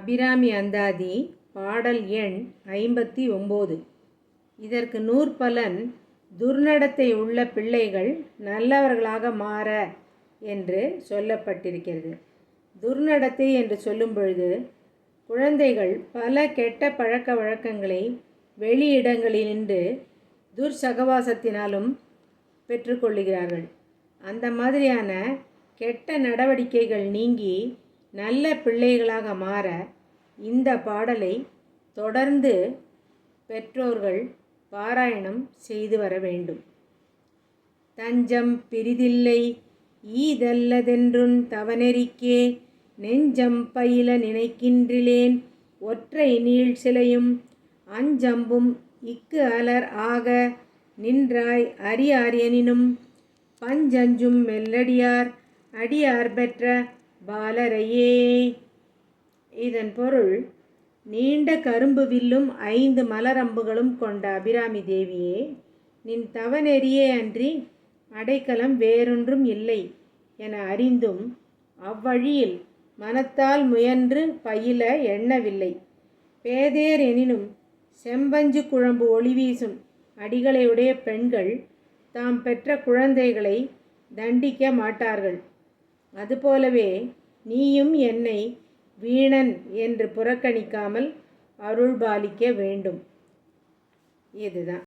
அபிராமி அந்தாதி பாடல் எண் ஐம்பத்தி ஒம்பது. இதற்கு நூற்பலன் துர்நடத்தை உள்ள பிள்ளைகள் நல்லவர்களாக மாற என்று சொல்லப்பட்டிருக்கிறது. துர்நடத்தை என்று சொல்லும் பொழுது குழந்தைகள் பல கெட்ட பழக்க வழக்கங்களை வெளியிடங்களினின்று துர்சகவாசத்தினாலும் பெற்றுக்கொள்கிறார்கள் அந்த மாதிரியான கெட்ட நடவடிக்கைகள் நீங்கி நல்ல பிள்ளைகளாக மாற இந்த பாடலை தொடர்ந்து பெற்றோர்கள் பாராயணம் செய்து வர வேண்டும். தஞ்சம் பிரிதில்லை ஈதல்லதென்றுன் தவநெறிக்கே நெஞ்சம் பயில நினைக்கின்றிலேன் ஒற்றை நீள் சிலையும் அஞ்சம்பும் இக்கு அலர் ஆக நின்றாய் அரியாரியனினும் பஞ்சஞ்சும் மெல்லடியார் அடியார் பெற்ற பாலரையே. இதன் பொருள் நீண்ட கரும்பு வில்லும் ஐந்து மலரம்புகளும் கொண்ட அபிராமி தேவியே நின் தவநெறியே அன்றி அடைக்கலம் வேறொன்றும் இல்லை என அறிந்தும் அவ்வழியில் மனத்தால் முயன்று பயில எண்ணவில்லை. பேதேர் எனினும் செம்பஞ்சு குழம்பு ஒளி வீசும் அடிகளையுடைய பெண்கள் தாம் பெற்ற குழந்தைகளை தண்டிக்க மாட்டார்கள். அதுபோலவே நீயும் என்னை வீணன் என்று புறக்கணிக்காமல் அருள்பாலிக்க வேண்டும். இதுதான்.